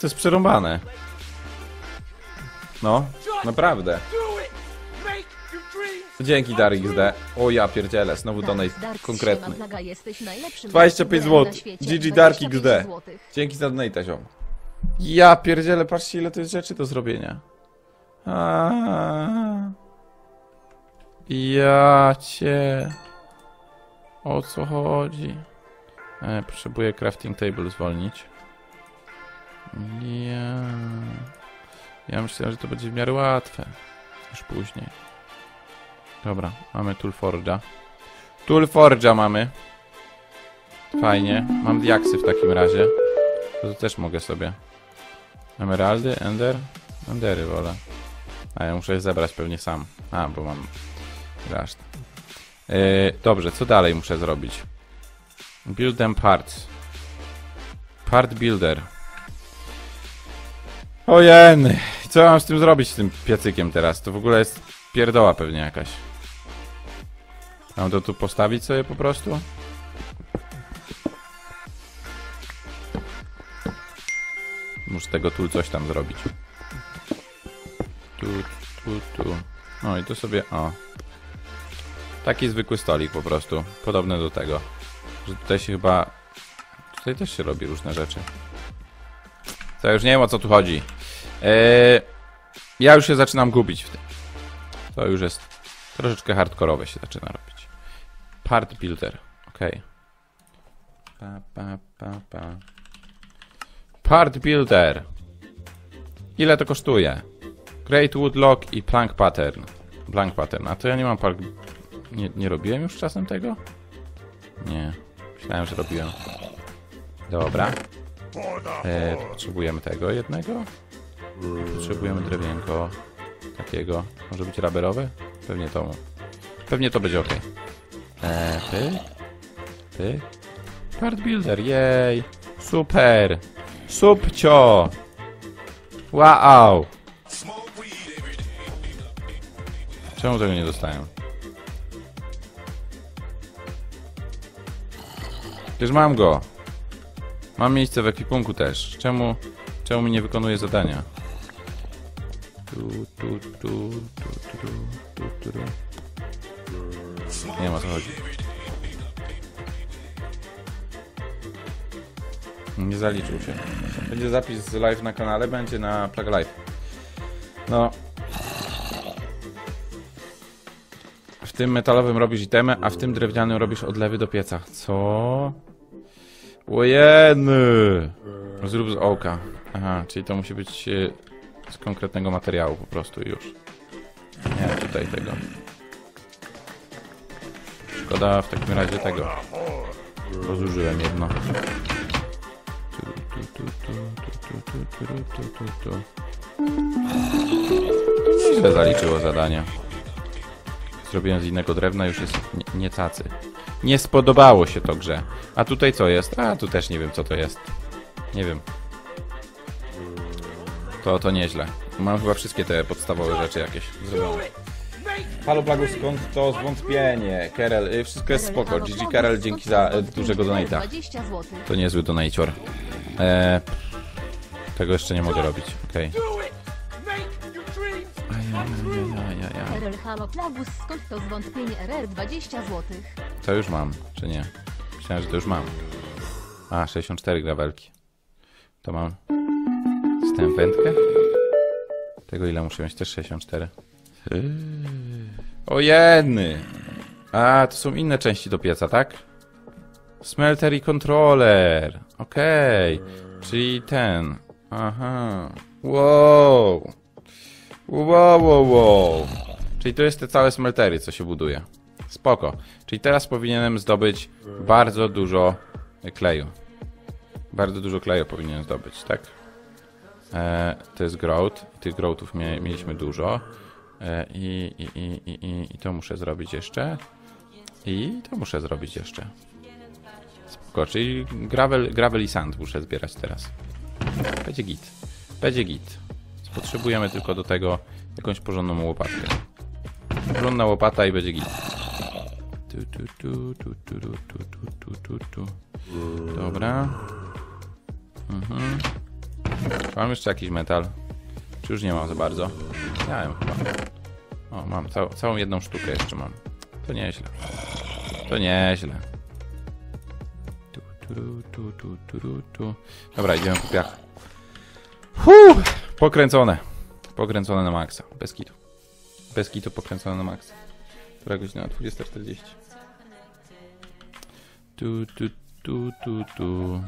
To jest przerąbane. No, naprawdę. Dzięki Dark XD. O ja pierdzielę, znowu donate Dark, konkretny. trzyma flaga, jesteś najlepszym 25 youtuberem zł. GG Dark 25 XD. Dzięki za donate, ziom. Ja pierdzielę, patrzcie ile to jest rzeczy do zrobienia. A. Ja cię. O co chodzi? E, potrzebuję crafting table zwolnić. Ja. Ja myślałem, że to będzie w miarę łatwe. Już później. Dobra, mamy Toolforge'a. Toolforge'a mamy. Fajnie. Mam diaksy w takim razie. To też mogę sobie. Emeraldy, Ender? Endery wolę. A ja muszę je zebrać pewnie sam. A, bo mam resztę. Yy, dobrze, co dalej muszę zrobić? Build them parts. Part builder. Ojeny. Co mam z tym zrobić, z tym piecykiem teraz? To w ogóle jest pierdoła pewnie jakaś. Mam to tu postawić sobie po prostu? Muszę tego tu coś tam zrobić. Tu, tu, tu. No i tu sobie, o. Taki zwykły stolik po prostu. Podobny do tego. Że tutaj się chyba... Tutaj też się robi różne rzeczy. To już nie wiem o co tu chodzi. Eee, ja już się zaczynam gubić w tym. To już jest troszeczkę hardkorowe się zaczyna robić. Part builder. Ok. Pa, pa, pa, pa. Part builder. Ile to kosztuje? Great wood lock i plank pattern. Plank pattern. A to ja nie mam park... Nie, nie robiłem już czasem tego? Nie. Myślałem, że robiłem. Dobra. E, potrzebujemy tego jednego. Potrzebujemy drewienko. Takiego. Może być raberowe? Pewnie to. Pewnie to będzie ok. E, pyk. Pyk. Part builder, jej. Super. Subcio. Wow. Czemu tego nie dostałem? Przecież mam go. Mam miejsce w ekwipunku też. Czemu, czemu mi nie wykonuje zadania? Nie o co chodzi. Nie zaliczył się. Będzie zapis z live na kanale, będzie na Plug Live. No. W tym metalowym robisz itemy, a w tym drewnianym robisz odlewy do pieca. Co? Ojeny! Zrób z ołka. Aha, czyli to musi być e, z konkretnego materiału po prostu już. Nie, tutaj tego. Szkoda w takim razie tego. Rozużyłem jedno. Źle zaliczyło zadanie. Zrobiłem z innego drewna, już jest nie, nie cacy. Nie spodobało się to grze. A tutaj co jest? A tu też nie wiem co to jest. Nie wiem. To, to nieźle. Mam chyba wszystkie te podstawowe rzeczy jakieś zrobione. Halo Plagu, skąd to zwątpienie? Kerel, y, wszystko jest spoko. GG Kerel, dzięki za y, dużego donate'a. 20 zł. To niezły donacior. Eee, tego jeszcze nie mogę robić. Okej. Ajajajajajaj. Erel Halo Plagus, skąd to zwątpienie RR 20 zł. To już mam, czy nie? Myślałem, że to już mam. A, 64 grawelki. To mam. Tę wędkę? Tego ile muszę mieć? Też 64. Yy. Ojeny! A, to są inne części do pieca, tak? Smelter i controller. Okej. Czyli ten. Aha. Wow. Wow, wow, wow. Czyli to jest te całe smeltery, co się buduje. Spoko. Czyli teraz powinienem zdobyć bardzo dużo kleju. Bardzo dużo kleju powinienem zdobyć, tak? E, to jest growth. Tych growthów mie mieliśmy dużo. E, i, i, i, i, i, to muszę zrobić jeszcze. I to muszę zrobić jeszcze. Spoko, czyli gravel, gravel i sand muszę zbierać teraz. Będzie git. Będzie git. Potrzebujemy tylko do tego jakąś porządną łopatkę. Porządna łopata i będzie git. Tu, tu, tu, tu, tu, tu, tu, tu, tu, tu. Dobra. Mhm. Mam jeszcze jakiś metal? Czy już nie mam za bardzo? Miałem chyba. O, mam cał, całą jedną sztukę jeszcze mam. To nieźle. To nieźle. Tu, tu, tu, tu, tu, tu. Dobra, idziemy po piach. Huh! Pokręcone. Pokręcone na maksa. Bez kitu. Bez kitu pokręcone na maksa. Która godzina? 20.40. Tu, tu, tu, tu, tu.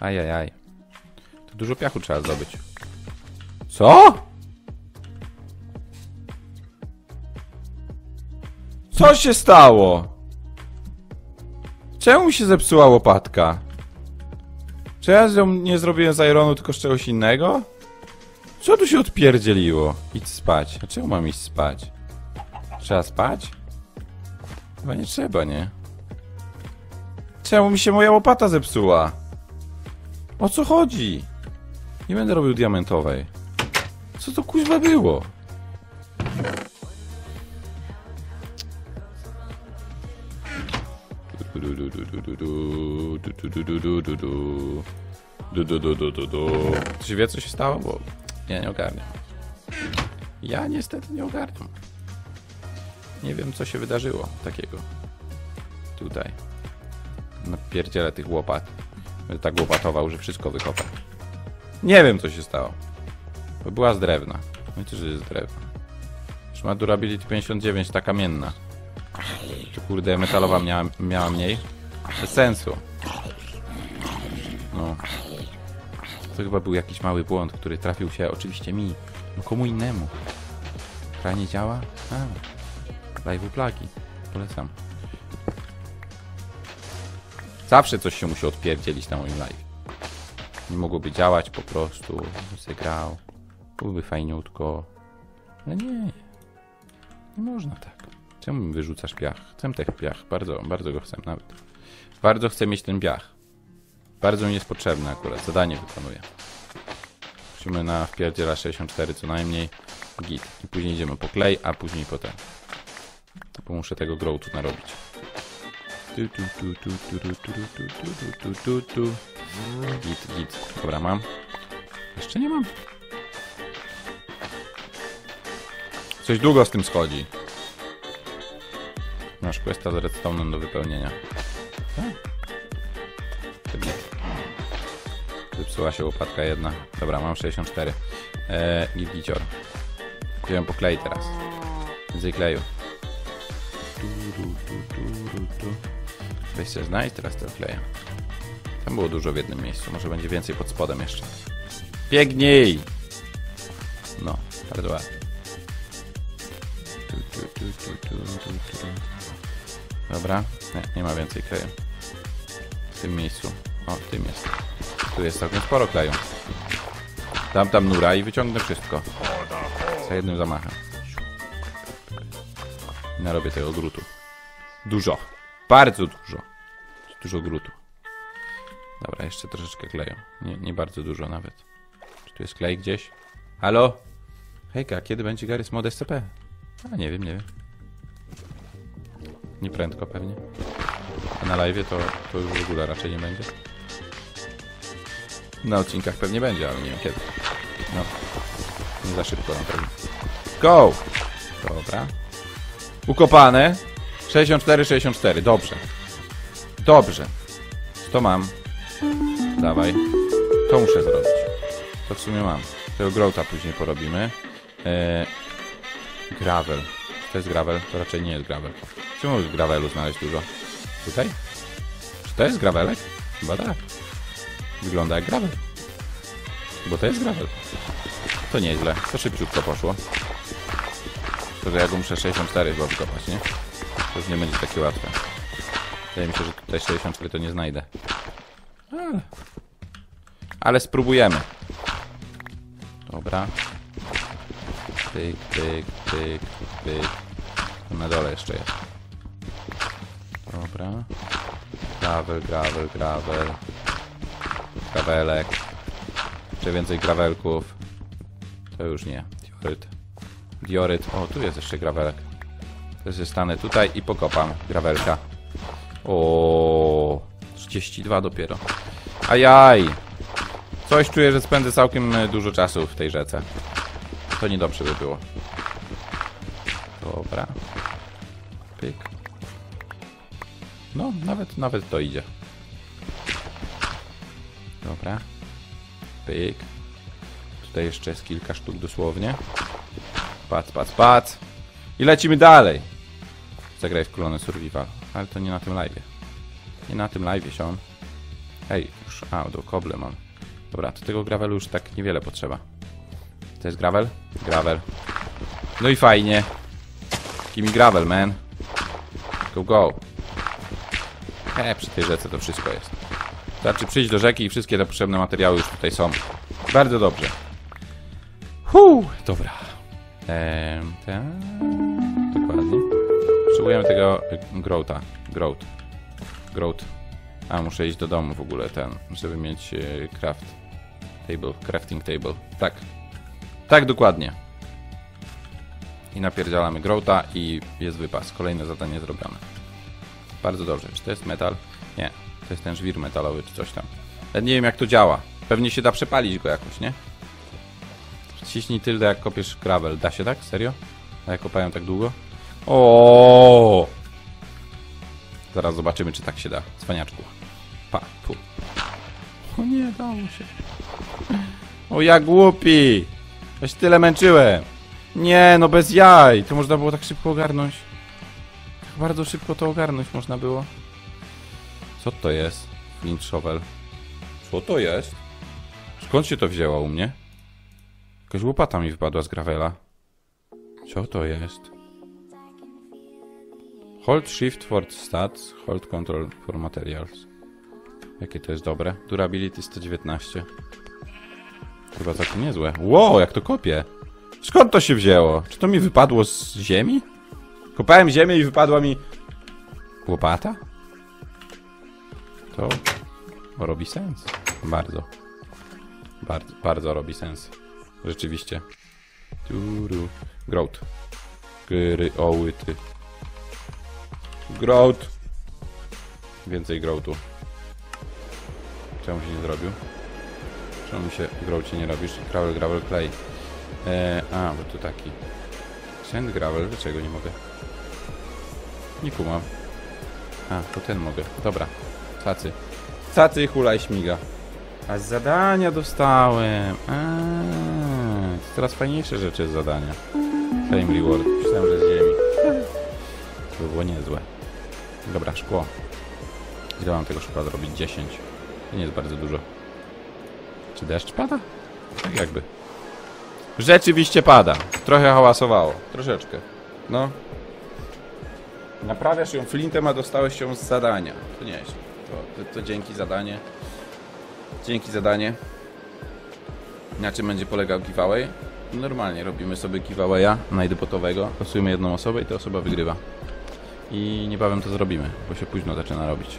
Ajajaj. To dużo piachu trzeba zdobyć. Co? Co się stało? Czemu się zepsuła łopatka? Czy ja ją nie zrobiłem z ironu, tylko z czegoś innego? Co tu się odpierdzieliło? Idź spać. A czemu mam iść spać? Trzeba spać? Chyba nie trzeba, nie? Czemu mi się moja łopata zepsuła? O co chodzi? Nie będę robił diamentowej. Co to kuźwa było? Czy wie co się stało? Bo ja nie ogarniam. Ja niestety nie ogarniam. Nie wiem co się wydarzyło takiego. Tutaj. Napierdzielę tych łopat. Tak łopatował, że wszystko wykopę. Nie wiem, co się stało. Bo była z drewna. No i jest z drewna. Już ma durability 59, ta kamienna. Czy kurde, metalowa miała, miała mniej? Bez sensu. No. To chyba był jakiś mały błąd, który trafił się oczywiście mi. No komu innemu. Gra nie działa? A. Live plagi. Polecam. Zawsze coś się musi odpierdzielić na moim live. Nie mogłoby działać po prostu. bym se grał. Byłoby fajniutko. Ale nie. Nie można tak. Czemu mi wyrzucasz piach? Chcę ten piach. Bardzo, bardzo go chcę nawet. Bardzo chcę mieć ten piach. Bardzo mi jest potrzebny akurat. Zadanie wykonuję. Musimy na wpierdziela 64 co najmniej. Git. I później idziemy po klej, a później po ten. Bo muszę tego growtu narobić. Tu, tu, tu, tu, tu, tu, tu, tu, tu, tu, tu. Git, git. Dobra, mam. Jeszcze nie mam. Coś długo z tym schodzi. Masz questa z redstone'em do wypełnienia. Tak. Git. Zepsuła się łopatka jedna. Dobra, mam 64. Eee, git, gicior. Idziemy po klej teraz. Więcej kleju. Weź się znajdź teraz tego kleja. Tam było dużo w jednym miejscu. Może będzie więcej pod spodem jeszcze. Biegnij! No, bardzo ładnie. Dobra, nie, nie ma więcej kleju. W tym miejscu. O, w tym jest. Tu jest całkiem sporo kleju. Dam tam nura i wyciągnę wszystko. Za jednym zamachem. Narobię tego grutu. Dużo. Bardzo dużo. Dużo grutu. Dobra, jeszcze troszeczkę kleju. Nie, nie bardzo dużo nawet. Czy tu jest klej gdzieś? Halo? Hejka, kiedy będzie Garys Mod SCP? A nie wiem, nie wiem. Nie prędko pewnie. A na live to, to już w ogóle raczej nie będzie. Na odcinkach pewnie będzie, ale nie wiem kiedy. No. Nie za szybko na pewno. Go! Dobra. Ukopane. 64, 64. Dobrze. Dobrze. To mam. Dawaj. To muszę zrobić. To w sumie mam. Tego growta później porobimy. Eee, gravel. Czy to jest gravel? To raczej nie jest gravel. Czy w gravelu znaleźć dużo? Tutaj? Czy to jest gravelek? Chyba tak. Wygląda jak gravel. Bo to jest gravel. To nieźle. To szybciutko poszło. To, że ja go muszę 64 chyba wykopać, nie? To już nie będzie takie łatwe. Wydaje mi się, że tutaj 64 to nie znajdę. Ale, Ale spróbujemy. Dobra. Tyk, tyk, tyk, tyk. Tu na dole jeszcze jest. Dobra. Gravel, gravel, gravel. Gravelek. Jeszcze więcej gravelków. To już nie. Dioryt. Dioryt. O, tu jest jeszcze gravelek. Też stanę tutaj i pokopam gravelka. O, 32 dopiero. Ajaj. Coś czuję, że spędzę całkiem e, dużo czasu w tej rzece. To niedobrze by było. Dobra. Pyk. No, nawet, nawet to idzie. Dobra. Pyk. Tutaj jeszcze jest kilka sztuk dosłownie. Pac, pac, pac. I lecimy dalej. Zagraj w Klony Survival. Ale to nie na tym live. Nie na tym live, sią. Ej, już, a, do koble mam. Dobra, to tego gravelu już tak niewiele potrzeba. To jest gravel? Gravel. No i fajnie. Kimi gravel, man. Go, go. E, przy tej rzece to wszystko jest. Wystarczy przyjść do rzeki i wszystkie te potrzebne materiały już tutaj są. Bardzo dobrze. Huu, dobra. Eee, tak. Potrzebujemy tego y, growta. Growt. Growt. A, muszę iść do domu w ogóle ten, żeby mieć y, craft table, crafting table. Tak. Tak, dokładnie. I napierdzielamy growta i jest wypas. Kolejne zadanie zrobione. Bardzo dobrze. Czy to jest metal? Nie. To jest ten żwir metalowy czy coś tam. Ja nie wiem jak to działa. Pewnie się da przepalić go jakoś, nie? Ciśnij tyldę jak kopiesz gravel. Da się tak? Serio? A ja kopałem tak długo? O! Zaraz zobaczymy, czy tak się da. Cwaniaczku. Pa, pu. O nie, dało się. O ja głupi! Ja się tyle męczyłem. Nie, no bez jaj. To można było tak szybko ogarnąć. Tak bardzo szybko to ogarnąć można było. Co to jest? Flint shovel. Co to jest? Skąd się to wzięło u mnie? Jakaś łopata mi wypadła z gravela. Co to jest? Hold shift for stats, hold control for materials. Jakie to jest dobre? Durability 119. Chyba całkiem niezłe. Wow, jak to kopie! Skąd to się wzięło? Czy to mi wypadło z ziemi? Kopałem ziemię i wypadła mi... Łopata? To robi sens. Bardzo. Bardzo, bardzo robi sens. Rzeczywiście. Turu. Growth. Gry, ołyty. Growth. Więcej growthu. Czemu się nie zrobił? Czemu się growcie nie robisz? Gravel, gravel, clay. Eee, a, bo tu taki. Sand gravel, dlaczego nie mogę? Nie kumam. A, to ten mogę. Dobra. Cacy. Cacy, hulaj, śmiga. A z zadania dostałem. To teraz fajniejsze rzeczy z zadania. Fame reward. Myślałem, że z ziemi. To by było niezłe. Dobra, szkło. Ile mam tego szkła zrobić? 10. To nie jest bardzo dużo. Czy deszcz pada? Tak jakby. Rzeczywiście pada. Trochę hałasowało. Troszeczkę. No. Naprawiasz ją flintem, a dostałeś ją z zadania. To nieźle. To, to, to dzięki zadanie. Dzięki zadanie. Na czym będzie polegał giveaway? Normalnie robimy sobie giveawaya najdepotowego. Losujemy jedną osobę i ta osoba wygrywa. I niebawem to zrobimy, bo się późno zaczyna robić.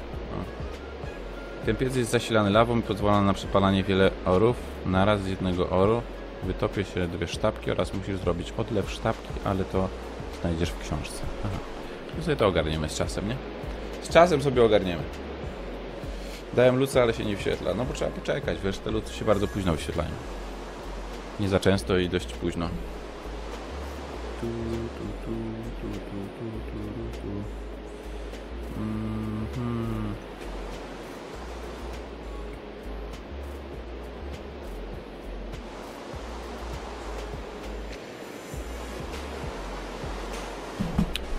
Ten piec jest zasilany lawą i pozwala na przypalanie wiele orów naraz z jednego oru. Wytopię się dwie sztabki oraz musisz zrobić odlew sztabki, ale to znajdziesz w książce. Aha. To sobie to ogarniemy z czasem, nie? Z czasem sobie ogarniemy. Dałem luce, ale się nie wyświetla. No bo trzeba poczekać, wiesz, te luce się bardzo późno wyświetlają. Nie za często i dość późno. Tu, tu, tu, tu, tu, tu, tu, tu. Mhm.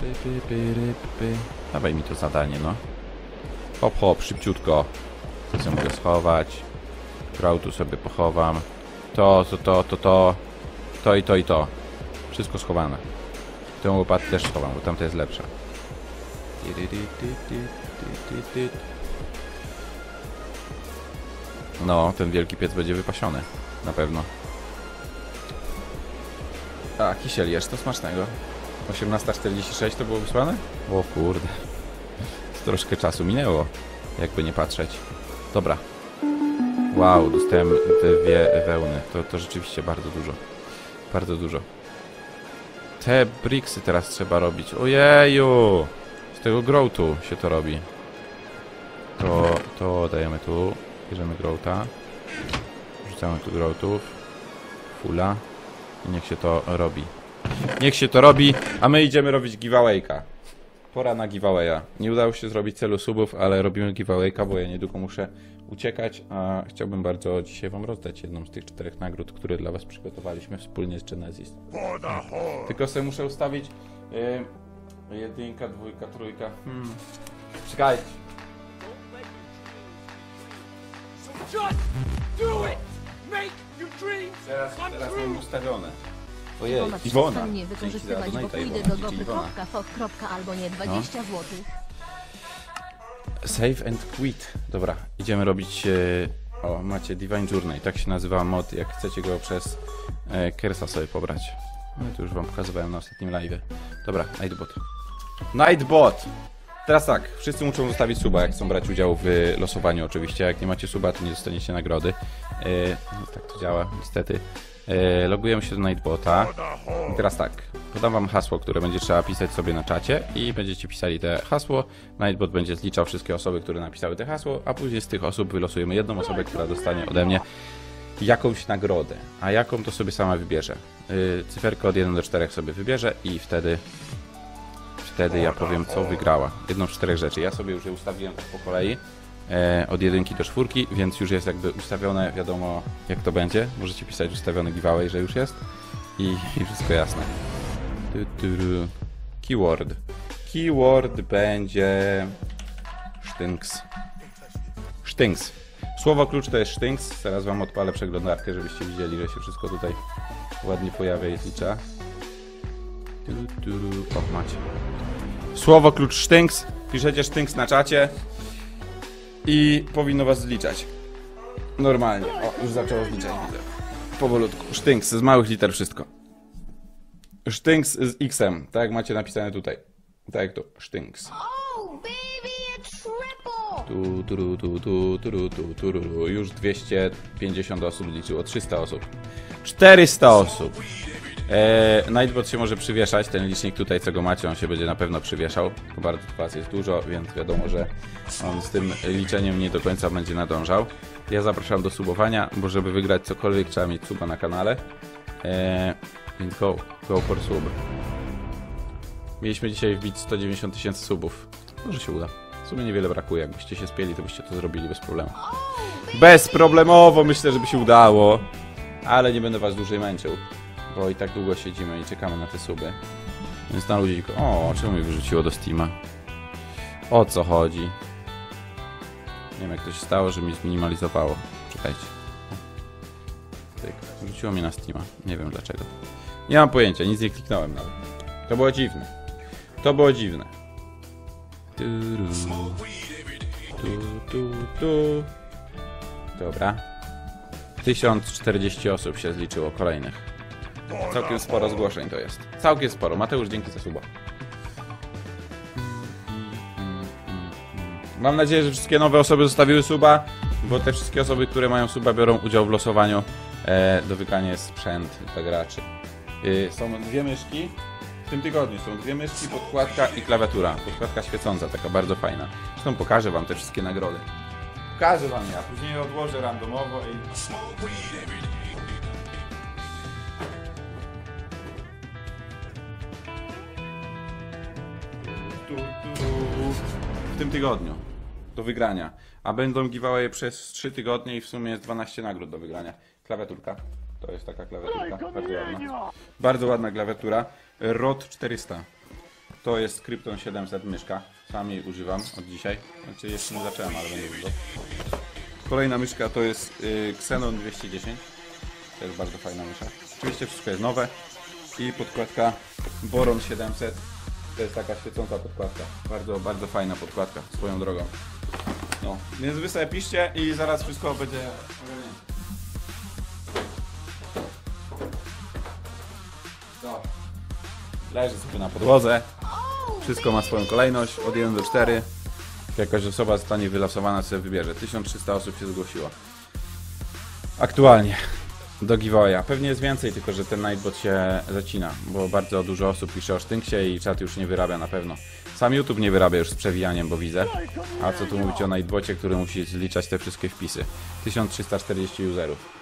Py, py, py, py. Dawaj mi to zadanie, no. Hop, hop, szybciutko. To sobie mogę schować. tu sobie pochowam. To, to, to, to, to. To i to i to. Wszystko schowane. Tę łopatę też schowam, bo tamta jest lepsza. No, ten wielki piec będzie wypasiony. Na pewno. A, kisiel jest, to smacznego. 18.46 to było wysłane? O kurde. Troszkę czasu minęło, jakby nie patrzeć. Dobra. Wow, dostałem dwie wełny. To, to rzeczywiście bardzo dużo. Bardzo dużo. Te bricksy teraz trzeba robić. Ojeju! Z tego growtu się to robi. To, to dajemy tu. Bierzemy growta. Rzucamy tu growtów. Fula. I niech się to robi. Niech się to robi, a my idziemy robić giveawayka. Pora na giveawaya. Nie udało się zrobić celu subów, ale robimy giveawayka, bo ja niedługo muszę uciekać, a chciałbym bardzo dzisiaj wam rozdać jedną z tych czterech nagród, które dla was przygotowaliśmy wspólnie z Genesis. Tylko sobie muszę ustawić yy, jedynka, dwójka, trójka. Hmm. Czekajcie. Teraz, teraz mam ustawione. Ojej, Iwona Iwona. nie wykorzystywać, bo pójdę do gopy.foch. albo nie 20 zł. Save and quit. Dobra, idziemy robić. E, o, macie Divine Journey, tak się nazywa mod. Jak chcecie go przez e, Kersa sobie pobrać. No to już wam pokazywałem na ostatnim live. Dobra, Nightbot. Nightbot! Teraz tak, wszyscy muszą zostawić suba, jak chcą brać udział w losowaniu oczywiście. Jak nie macie suba, to nie dostaniecie nagrody. E, no, tak to działa, niestety. E, logujemy się do Nightbota. I teraz tak, podam wam hasło, które będzie trzeba pisać sobie na czacie i będziecie pisali te hasło. Nightbot będzie zliczał wszystkie osoby, które napisały te hasło, a później z tych osób wylosujemy jedną osobę, która dostanie ode mnie jakąś nagrodę. A jaką to sobie sama wybierze. Yy, cyferkę od 1 do 4 sobie wybierze i wtedy wtedy ja powiem, co wygrała. Jedną z czterech rzeczy. Ja sobie już je ustawiłem tak po kolei. E, od jedynki do czwórki, więc już jest jakby ustawione, wiadomo jak to będzie. Możecie pisać ustawiony giveaway, że już jest. I, i wszystko jasne. Keyword. Keyword będzie sztynks. Sztynks. Słowo klucz to jest sztynks. Teraz wam odpalę przeglądarkę, żebyście widzieli, że się wszystko tutaj ładnie pojawia i zlicza. O, macie. Słowo klucz sztynks. Piszecie sztynks na czacie. I powinno was zliczać. Normalnie. O, już zaczęło zliczać, widzę. Powolutku. Sztynks, z małych liter wszystko. Sztynks z X-em, tak jak macie napisane tutaj. Tak jak tu. Sztynks. Oh! Tu, tu, tu, tu, tu, tu, tu, tu. Już 250 osób liczyło, 300 osób. 400 osób. E, Nightbot się może przywieszać, ten licznik tutaj, co go macie, on się będzie na pewno przywieszał. Bardzo was jest dużo, więc wiadomo, że on z tym liczeniem nie do końca będzie nadążał. Ja zapraszam do subowania, bo żeby wygrać cokolwiek trzeba mieć suba na kanale. E, więc go, go for sub. Mieliśmy dzisiaj wbić 190 tysięcy subów. Może się uda. W sumie niewiele brakuje. Jakbyście się spieli, to byście to zrobili bez problemu. Bezproblemowo myślę, żeby się udało. Ale nie będę was dłużej męczył. Bo i tak długo siedzimy i czekamy na te suby. Więc na ludziku. O, czemu mi wyrzuciło do Steama? O co chodzi? Nie wiem jak to się stało, że mi zminimalizowało. Czekajcie. Tyk. Wrzuciło mnie na Steama. Nie wiem dlaczego. Nie mam pojęcia, nic nie kliknąłem nawet. To było dziwne. To było dziwne. Turu. Tu, tu, tu. Dobra. 1040 osób się zliczyło kolejnych. Całkiem sporo zgłoszeń to jest. Całkiem sporo. Mateusz, dzięki za suba. Mam nadzieję, że wszystkie nowe osoby zostawiły suba, bo te wszystkie osoby, które mają suba, biorą udział w losowaniu. E, do wygrania jest sprzęt dla graczy. Y, są dwie myszki. W tym tygodniu są dwie myszki, podkładka i klawiatura. Podkładka świecąca, taka bardzo fajna. Zresztą pokażę wam te wszystkie nagrody. Pokażę wam ja, później odłożę randomowo i... tym tygodniu. Do wygrania. A będą giveawaye przez 3 tygodnie i w sumie jest 12 nagród do wygrania. Klawiaturka. To jest taka klawiaturka. Bardzo ładna. Bardzo ładna klawiatura. ROT 400. To jest Krypton 700 myszka. Sam jej używam od dzisiaj. Znaczy jeszcze nie zacząłem, ale będę używał. Kolejna myszka to jest y, Xenon 210. To jest bardzo fajna mysza. Oczywiście wszystko jest nowe. I podkładka Boron 700. To jest taka świecąca podkładka. Bardzo, bardzo fajna podkładka, swoją drogą. No, więc wy sobie piszcie i zaraz wszystko będzie... To. Leży sobie na podłodze. Wszystko ma swoją kolejność, od 1 do 4. Jakaś osoba zostanie wylosowana, sobie wybierze. 1300 osób się zgłosiło. Aktualnie. Do giveawaya. Pewnie jest więcej, tylko że ten Nightbot się zacina, bo bardzo dużo osób pisze o sztynksie i czat już nie wyrabia na pewno. Sam YouTube nie wyrabia już z przewijaniem, bo widzę. A co tu mówić o Nightbocie, który musi zliczać te wszystkie wpisy. 1340 userów.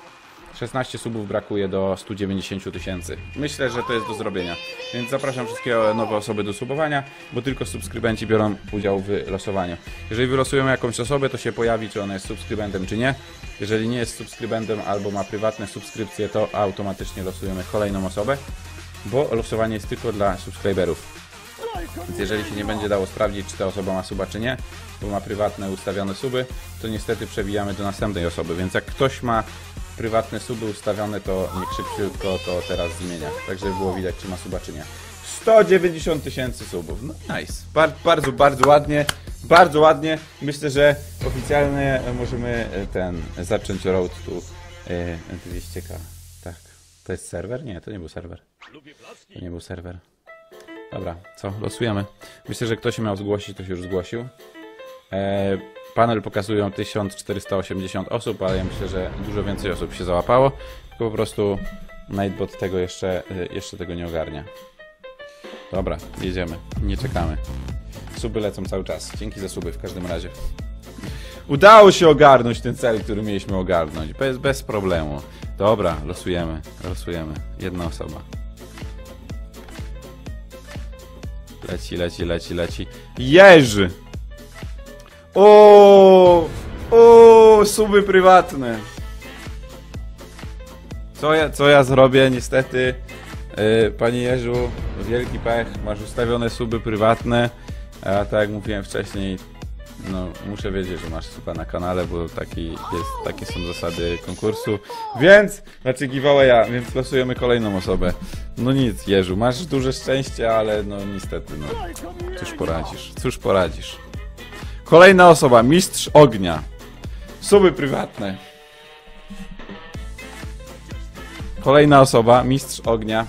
16 subów brakuje do 190 tysięcy. Myślę, że to jest do zrobienia. Więc zapraszam wszystkie nowe osoby do subowania, bo tylko subskrybenci biorą udział w losowaniu. Jeżeli wylosujemy jakąś osobę, to się pojawi, czy ona jest subskrybentem, czy nie. Jeżeli nie jest subskrybentem albo ma prywatne subskrypcje, to automatycznie losujemy kolejną osobę, bo losowanie jest tylko dla subskryberów. Więc jeżeli się nie będzie dało sprawdzić, czy ta osoba ma suba, czy nie, bo ma prywatne ustawione suby, to niestety przewijamy do następnej osoby. Więc jak ktoś ma prywatne suby ustawione, to niech szybciutko to teraz zmienia. Tak, żeby było widać, czy ma suba, czy nie. 190 tysięcy subów. No nice. Bar bardzo, bardzo ładnie. Bardzo ładnie. Myślę, że oficjalnie możemy e, ten zacząć road to e, 200k. Tak. To jest serwer? Nie, to nie był serwer. To nie był serwer. Dobra, co? Losujemy. Myślę, że ktoś się miał zgłosić, to się już zgłosił. E, panel pokazują 1480 osób, ale ja myślę, że dużo więcej osób się załapało. Tylko po prostu Nightbot tego jeszcze, e, jeszcze tego nie ogarnia. Dobra, jedziemy. Nie czekamy. Suby lecą cały czas. Dzięki za suby w każdym razie. Udało się ogarnąć ten cel, który mieliśmy ogarnąć. Bez, bez problemu. Dobra, losujemy. Losujemy. Jedna osoba. Leci, leci, leci, leci. Jerzy! O, o, suby prywatne. Co ja, co ja zrobię? Niestety, yy, Panie Jerzu, wielki pech, masz ustawione suby prywatne, a tak jak mówiłem wcześniej, no, muszę wiedzieć, że masz suba na kanale, bo taki jest, takie są zasady konkursu. Więc, znaczy giveawaya, więc losujemy kolejną osobę. No nic, Jerzu, masz duże szczęście, ale no niestety, no, cóż poradzisz, cóż poradzisz. Kolejna osoba, mistrz ognia. Suby prywatne. Kolejna osoba, mistrz ognia.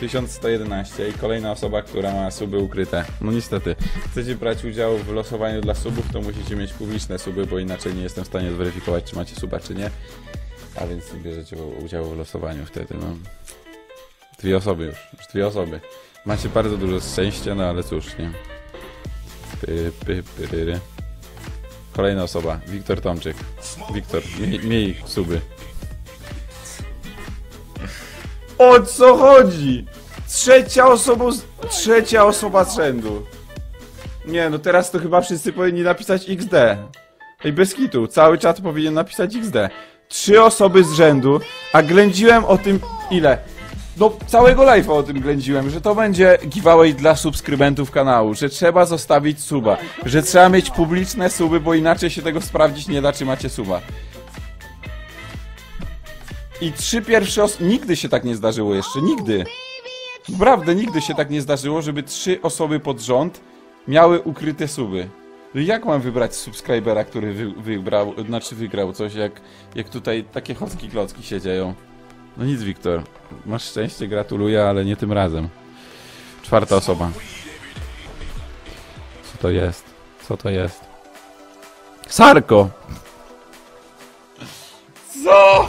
1111 i kolejna osoba, która ma suby ukryte. No niestety, chcecie brać udział w losowaniu dla subów, to musicie mieć publiczne suby, bo inaczej nie jestem w stanie zweryfikować, czy macie suba, czy nie. A więc nie bierzecie udziału w losowaniu wtedy, no. Dwie osoby już, już dwie osoby. Macie bardzo dużo szczęścia, no ale cóż, nie. Kolejna osoba, Wiktor Tomczyk. Wiktor, miej, miej suby. O co chodzi? Trzecia osoba, z... trzecia osoba z rzędu. Nie, no teraz to chyba wszyscy powinni napisać XD. Ej, bez kitu, cały czat powinien napisać XD. Trzy osoby z rzędu, a ględziłem o tym ile? No, całego live'a o tym ględziłem, że to będzie giveaway dla subskrybentów kanału, że trzeba zostawić suba, że trzeba mieć publiczne suby, bo inaczej się tego sprawdzić nie da, czy macie suba. I trzy pierwsze osoby... Nigdy się tak nie zdarzyło jeszcze, nigdy. Naprawdę, nigdy się tak nie zdarzyło, żeby trzy osoby pod rząd miały ukryte suby. Jak mam wybrać subskrybera, który wy, wybrał, znaczy wygrał coś, jak, jak tutaj takie chocki klocki się dzieją? No nic, Wiktor. Masz szczęście, gratuluję, ale nie tym razem. Czwarta osoba. Co to jest? Co to jest? Sarko! Co?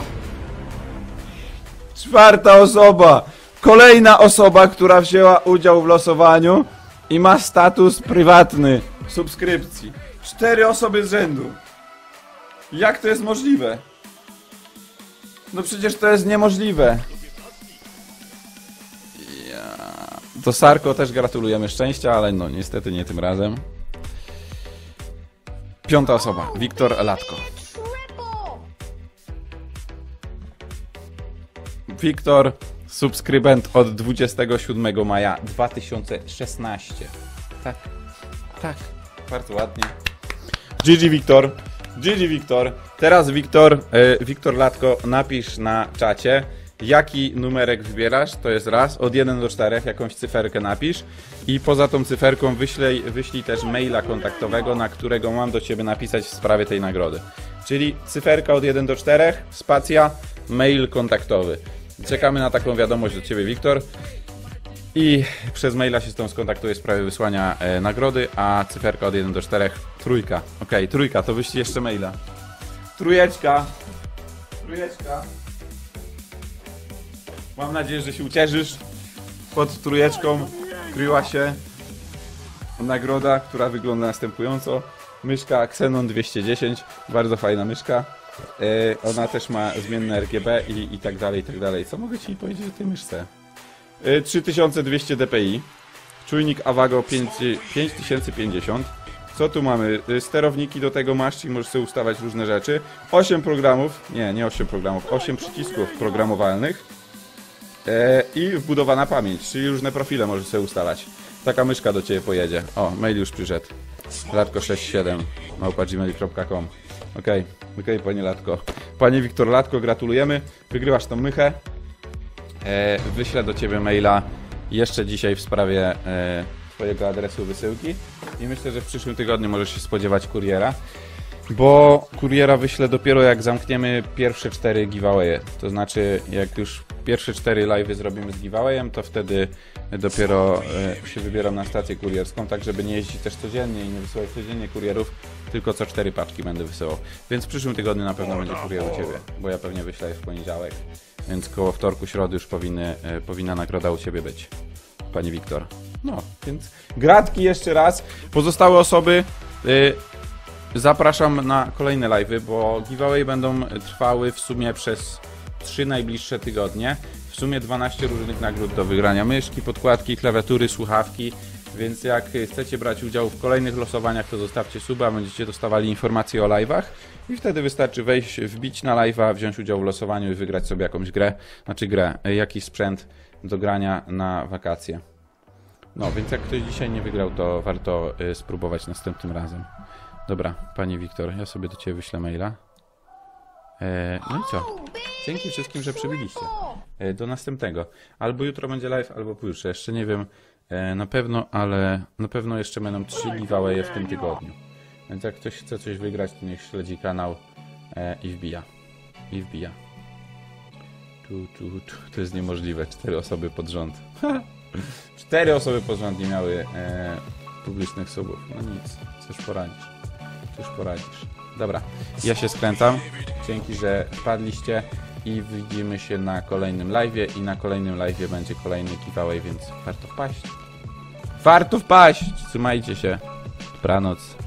Czwarta osoba! Kolejna osoba, która wzięła udział w losowaniu i ma status prywatny subskrypcji. Cztery osoby z rzędu. Jak to jest możliwe? No przecież to jest niemożliwe. Ja... To Sarko też gratulujemy szczęścia, ale no niestety nie tym razem. Piąta osoba, Wiktor Latko. Wiktor, subskrybent od 27 maja 2016. Tak, tak, bardzo ładnie. GG Wiktor, GG Wiktor. Teraz Wiktor, e, Wiktor Latko, napisz na czacie, jaki numerek wybierasz, to jest raz, od 1 do 4, jakąś cyferkę napisz i poza tą cyferką wyślej, wyślij też maila kontaktowego, na którego mam do Ciebie napisać w sprawie tej nagrody. Czyli cyferka od 1 do 4, spacja, mail kontaktowy. Czekamy na taką wiadomość do Ciebie, Wiktor. I przez maila się z tą skontaktuję w sprawie wysłania e, nagrody, a cyferka od 1 do 4, trójka. Okej, trójka, to wyślij jeszcze maila. Trójeczka. Trójeczka. Mam nadzieję, że się ucieszysz. Pod trójeczką kryła się nagroda, która wygląda następująco. Myszka Xenon 210, bardzo fajna myszka. E, ona też ma zmienne RGB i, i tak dalej, i tak dalej. Co mogę Ci powiedzieć o tej myszce? E, 3200 dpi, czujnik Avago 5, 5050. Co tu mamy? E, Sterowniki do tego masz, czyli możesz sobie ustawiać różne rzeczy. 8 programów, nie, nie 8 programów, 8 przycisków programowalnych. E, I wbudowana pamięć, czyli różne profile możesz sobie ustalać. Taka myszka do Ciebie pojedzie. O, mail już przyszedł. Latko67 małpa.gmail.com Okej, okej panie Latko. Panie Wiktor Latko, gratulujemy. Wygrywasz tą mychę. E, wyślę do Ciebie maila jeszcze dzisiaj w sprawie e, Twojego adresu wysyłki. I myślę, że w przyszłym tygodniu możesz się spodziewać kuriera. Bo kuriera wyślę dopiero jak zamkniemy pierwsze cztery giveawaye. To znaczy, jak już pierwsze cztery live'y zrobimy z giveawayem, to wtedy dopiero e, się wybieram na stację kurierską, tak żeby nie jeździć też codziennie i nie wysyłać codziennie kurierów, tylko co cztery paczki będę wysyłał. Więc w przyszłym tygodniu na pewno będzie kurier u Ciebie, bo ja pewnie wyślę w poniedziałek. Więc koło wtorku, środy już powinny, e, powinna nagroda u Ciebie być. Pani Wiktor. No, więc gratki jeszcze raz. Pozostałe osoby... y, Zapraszam na kolejne live'y, bo giveaway będą trwały w sumie przez 3 najbliższe tygodnie. W sumie 12 różnych nagród do wygrania. Myszki, podkładki, klawiatury, słuchawki. Więc jak chcecie brać udział w kolejnych losowaniach, to zostawcie suba, będziecie dostawali informacje o live'ach i wtedy wystarczy wejść, wbić na live'a, wziąć udział w losowaniu i wygrać sobie jakąś grę, znaczy grę, jakiś sprzęt do grania na wakacje. No, więc jak ktoś dzisiaj nie wygrał, to warto y, spróbować następnym razem. Dobra, pani Wiktor, ja sobie do ciebie wyślę maila. E, no i co? Dzięki wszystkim, że przybyliście. E, do następnego. Albo jutro będzie live, albo pojutrze. Jeszcze nie wiem e, na pewno, ale na pewno jeszcze będą trzy giveawaye w tym tygodniu. Więc jak ktoś chce coś wygrać, to niech śledzi kanał e, i wbija. I wbija. Tu, tu, tu. To jest niemożliwe. Cztery osoby pod rząd. Cztery osoby pod rząd nie miały e, publicznych subów. No nic, cóż poradzisz. Cóż poradzisz. Dobra, ja się skręcam. Dzięki, że wpadliście i widzimy się na kolejnym live'ie i na kolejnym live'ie będzie kolejny giveaway, więc warto wpaść. Warto wpaść! Trzymajcie się. Dobranoc.